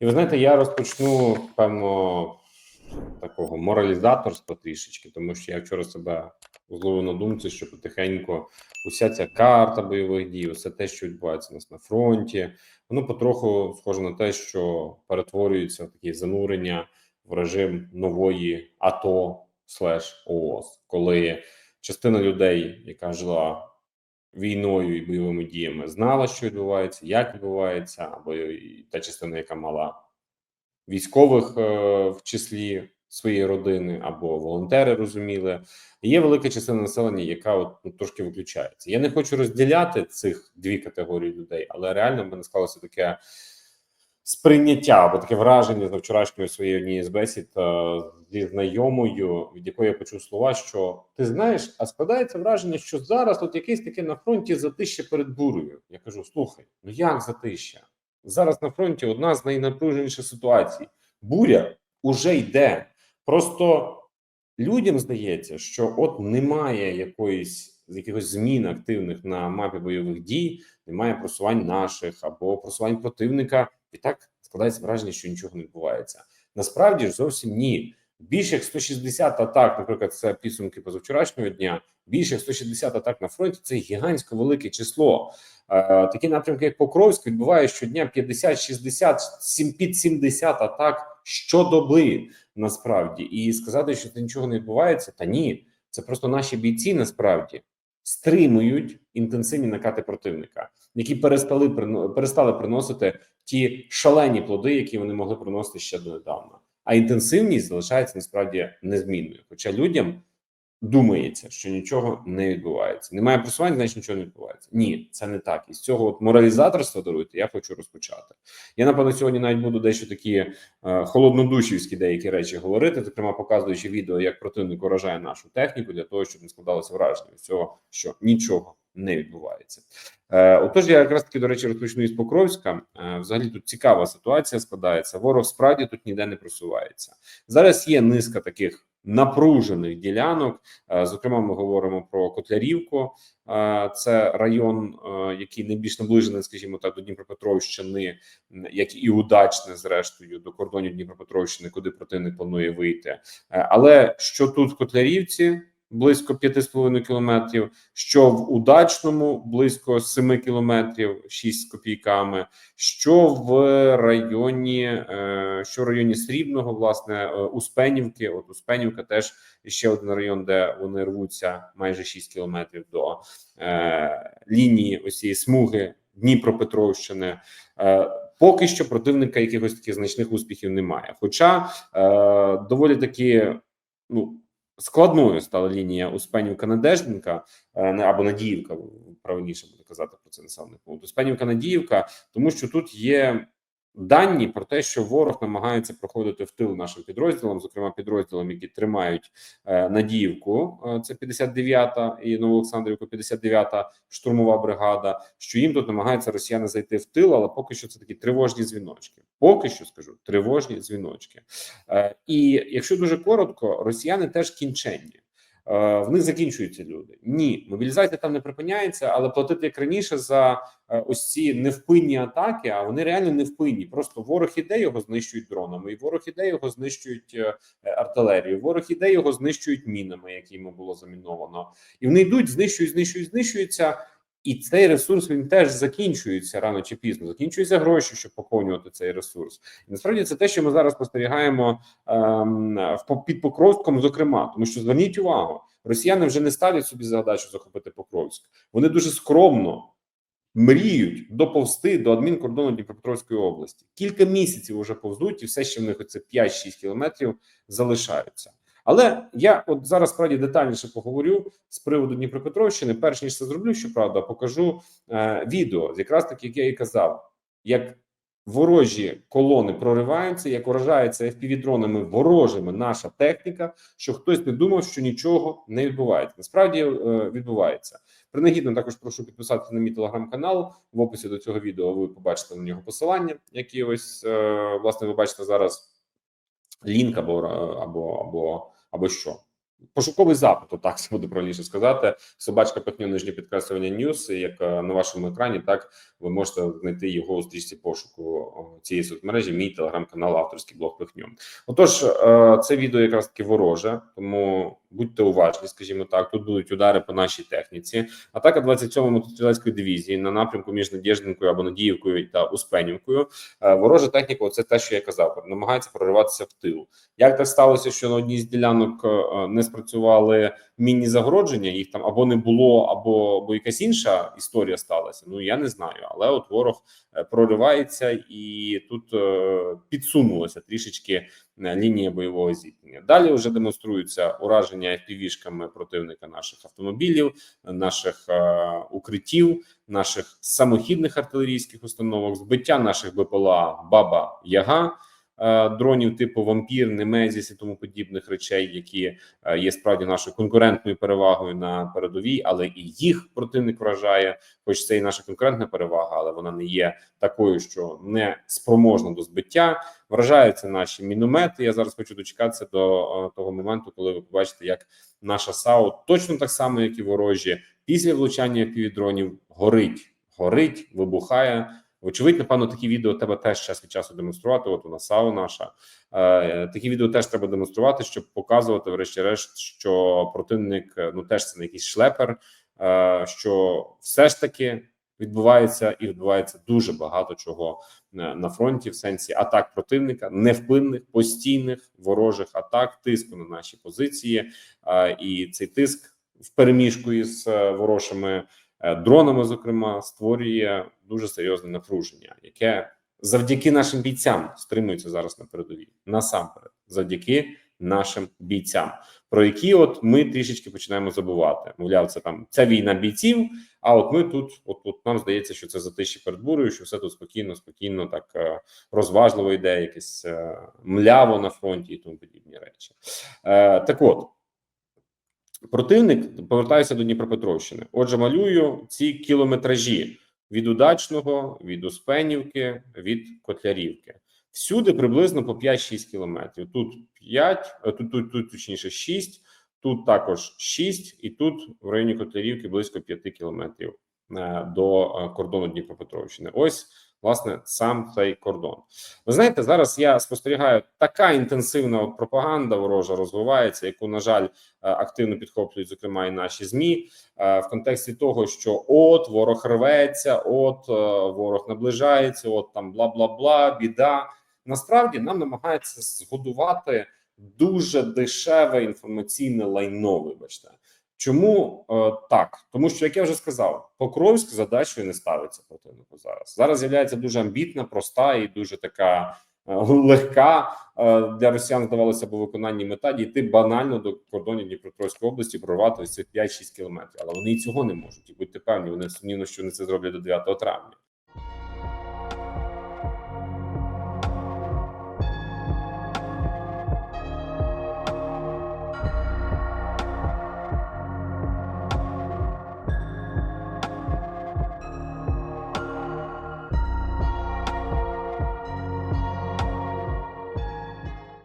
І ви знаєте, я розпочну певно такого моралізаторства трішечки, тому що я вчора себе зловив на думці, що потихеньку уся ця карта бойових дій, усе те, що відбувається у нас на фронті, воно потроху схоже на те, що перетворюється в такі занурення в режим нової АТО слеш ООС, коли частина людей, яка жила війною і бойовими діями, знала, що відбувається, як відбувається, або та частина, яка мала військових е, в числі своєї родини, або волонтери розуміли. Є велика частина населення, яка от ну, трошки виключається. Я не хочу розділяти цих дві категорії людей, але реально в мене склалося таке сприйняття або таке враження за вчорашньої своєї однієї з бесід е, зі знайомою, від якої я почув слова, що ти знаєш, а складається враження, що зараз от якесь таке на фронті затища перед бурою. Я кажу: слухай, ну як затища? Зараз на фронті одна з найнапруженіших ситуацій. Буря уже йде. Просто людям здається, що от немає якоїсь якихось змін активних на мапі бойових дій, немає просувань наших або просувань противника, і так складається враження, що нічого не відбувається. Насправді ж зовсім ні. Більше як 160 атак, наприклад, це підсумки позавчорашнього дня. Більше як 160 атак на фронті це гігантсько велике число. Е, такі напрямки, як Покровськ, відбувають щодня 50, 60, 7, під 70 атак щодоби. Насправді, і сказати, що це нічого не відбувається, та ні, це просто наші бійці насправді стримують інтенсивні накати противника, які перестали перестали приносити ті шалені плоди, які вони могли приносити ще донедавна. А інтенсивність залишається насправді незмінною. Хоча людям думається, що нічого не відбувається. Немає просувань, значить нічого не відбувається. Ні, це не так. І з цього от моралізаторства даруйте, я хочу розпочати. Я напевно сьогодні навіть буду дещо такі е, холоднодушівські деякі речі говорити, зокрема показуючи відео, як противник уражає нашу техніку для того, щоб не складалося враження від цього, що нічого не відбувається. Е, Отож, я якраз таки до речі розпочну із Покровська. Е, взагалі тут цікава ситуація складається. Ворог справді тут ніде не просувається. Зараз є низка таких напружених ділянок. Е, зокрема, ми говоримо про Котлярівку, е, це район, е, який найбільш наближений, скажімо так, до Дніпропетровщини, як і удачне, зрештою, до кордонів Дніпропетровщини, куди противник планує вийти. Але що тут в Котлярівці? Близько 5,5 кілометрів, що в удачному близько 7 кілометрів, 6 з копійками, що в районі, е, що в районі Срібного, власне, е, Успенівки. От Успенівка теж ще один район, де вони рвуться майже 6 кілометрів до е, лінії ось смуги Дніпропетровщини. Е, Поки що противника якихось таких значних успіхів немає. Хоча е, доволі таки ну складною стала лінія Успенівка Надежденка е, або Надіївка, правильніше буде казати про це населений пункт. Успенівка Надіївка, тому що тут є дані про те, що ворог намагається проходити в тил нашим підрозділам, зокрема підрозділам, які тримають е, Надіївку, е, це 59-та і Новоолександрівку, 59-та штурмова бригада. Що їм тут намагаються росіяни зайти в тил, але поки що це такі тривожні дзвіночки. Поки що скажу тривожні дзвіночки. Е, і якщо дуже коротко, росіяни теж кінченні. Е, в них закінчуються люди. Ні, мобілізація там не припиняється, але платити як раніше за е, ось ці невпинні атаки. А вони реально невпинні. Просто ворог іде його знищують дронами, і ворог іде його знищують е, артилерією. Ворог іде його знищують мінами, йому було заміновано, і вони йдуть, знищують, знищують, знищуються. І цей ресурс він теж закінчується рано чи пізно. Закінчуються гроші, щоб поповнювати цей ресурс. І насправді це те, що ми зараз спостерігаємо ем, під Покровськом, зокрема, тому що зверніть увагу, росіяни вже не ставлять собі задачу захопити Покровськ. Вони дуже скромно мріють доповзти до адмінкордону Дніпропетровської області. Кілька місяців вже повздуть, і все ще в них оце 5-6 кілометрів залишаються. Але я от зараз справді детальніше поговорю з приводу Дніпропетровщини. Перш ніж це зроблю, щоправда, покажу е, відео, якраз таки, як я і казав, як ворожі колони прориваються, як вражається FPV-дронами ворожими наша техніка, що хтось не думав, що нічого не відбувається. Насправді е, відбувається. Принагідно також прошу підписатися на мій телеграм-канал. В описі до цього відео ви побачите на нього посилання, які ось е, власне ви бачите зараз лінк або або або або що. Пошуковий запит, отак це буде правильніше сказати. Собачка пихню нижнє підкреслювання Ньюс, як е, на вашому екрані, так ви можете знайти його у стрічці пошуку цієї соцмережі. Мій телеграм-канал, авторський блог пихню. Отож, е, це відео якраз таки вороже, тому будьте уважні, скажімо так. Тут будуть удари по нашій техніці. Атака 27-ї мотострілецької дивізії на напрямку між Надєждинкою або Надіївкою та Успенівкою. Е, Ворожа техніка, це те, що я казав, намагається прориватися в тил. Як так сталося, що на одній з ділянок е, не спрацювали мінні загородження, їх там або не було, або, або якась інша історія сталася. Ну я не знаю, але от ворог е, проривається і тут підсунулося трішечки лінія бойового зіткнення. Далі вже демонструються ураження FPV-шками противника наших автомобілів, наших е, укриттів, наших самохідних артилерійських установок, збиття наших БПЛА Баба Яга. Е, Дронів типу вампір, Немезіс і тому подібних речей, які е, є справді нашою конкурентною перевагою на передовій, але і їх противник вражає. Хоч це і наша конкурентна перевага, але вона не є такою, що не спроможна до збиття. Вражаються наші міномети. Я зараз хочу дочекатися до е, того моменту, коли ви побачите, як наша САУ точно так само, як і ворожі, після влучання півдронів горить, горить, вибухає. Вочевидь, напевно, такі відео треба теж час від часу демонструвати. От нас САУ наша Е, такі відео теж треба демонструвати, щоб показувати, врешті-решт, що противник е, ну теж це не якийсь шлепер, е, що все ж таки відбувається і відбувається дуже багато чого е, на фронті, в сенсі атак противника, невпинних постійних ворожих атак, тиску на наші позиції, Е, і цей тиск в переміжку із ворожими дронами, зокрема, створює дуже серйозне напруження, яке завдяки нашим бійцям стримується зараз на передовій. Насамперед, завдяки нашим бійцям, про які от ми трішечки починаємо забувати. Мовляв, це там ця війна бійців. А от ми тут, от, от нам здається, що це затиші перед бурою, що все тут спокійно, спокійно, так е, розважливо йде, якесь е, мляво на фронті і тому подібні речі. Е, так от. Противник повертаюся до Дніпропетровщини. Отже, малюю ці кілометражі від удачного, від Успенівки, від Котлярівки. Всюди приблизно по 5-6 кілометрів. Тут 5, е, тут, тут, тут точніше 6, тут також 6, і тут в районі Котлярівки близько 5 кілометрів е, до е, кордону Дніпропетровщини. Ось власне сам цей кордон. Ви знаєте, зараз я спостерігаю така інтенсивна пропаганда ворожа розвивається, яку на жаль е, активно підхоплюють, зокрема, і наші змі е, в контексті того, що от ворог рветься, от е, ворог наближається, от там бла бла бла, біда. Насправді нам намагаються згодувати дуже дешеве інформаційне лайно. Вибачте, чому е, так? Тому що як я вже сказав, Покровськ задачею не ставиться противнику зараз. Зараз з'являється дуже амбітна, проста і дуже така е, легка е, для росіян здавалося по виконанні мета дійти банально до кордонів Дніпропетровської області, прорвати ось цих 5-6 кілометрів. Але вони і цього не можуть. І будьте певні, вони сумнівно, що вони це зроблять до 9 травня.